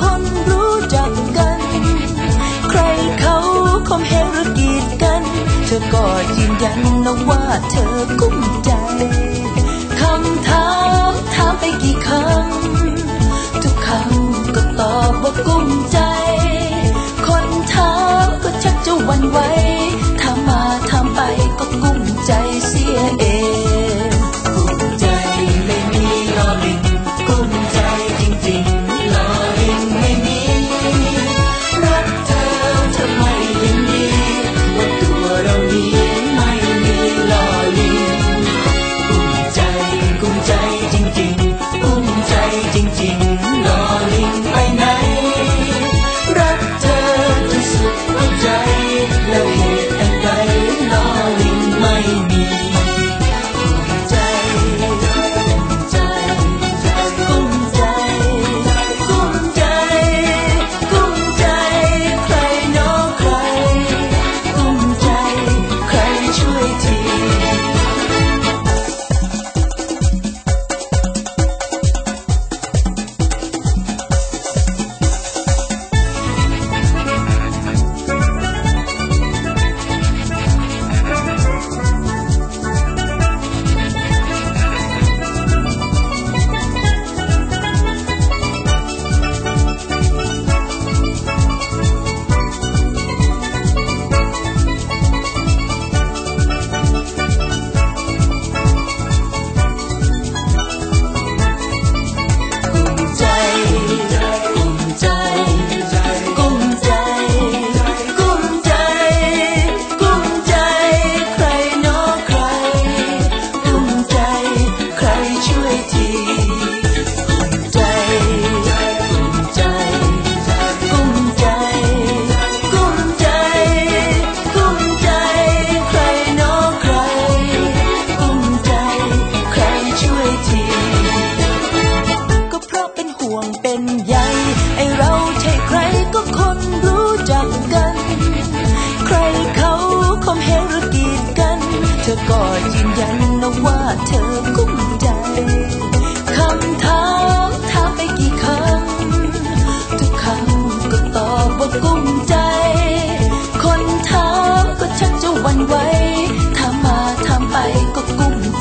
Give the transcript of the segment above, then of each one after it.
คนรู้จักกัน ใครเขาคมเหงรืกีดกัน เธอก็ยืนยันนะว่าเธอกุ้มใจคำถามถามไปกี่คำ ทุกคำก็ตอบว่ากุ้มใจ คนถามก็ชักจะวันไหว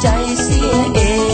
ใจเสียเอง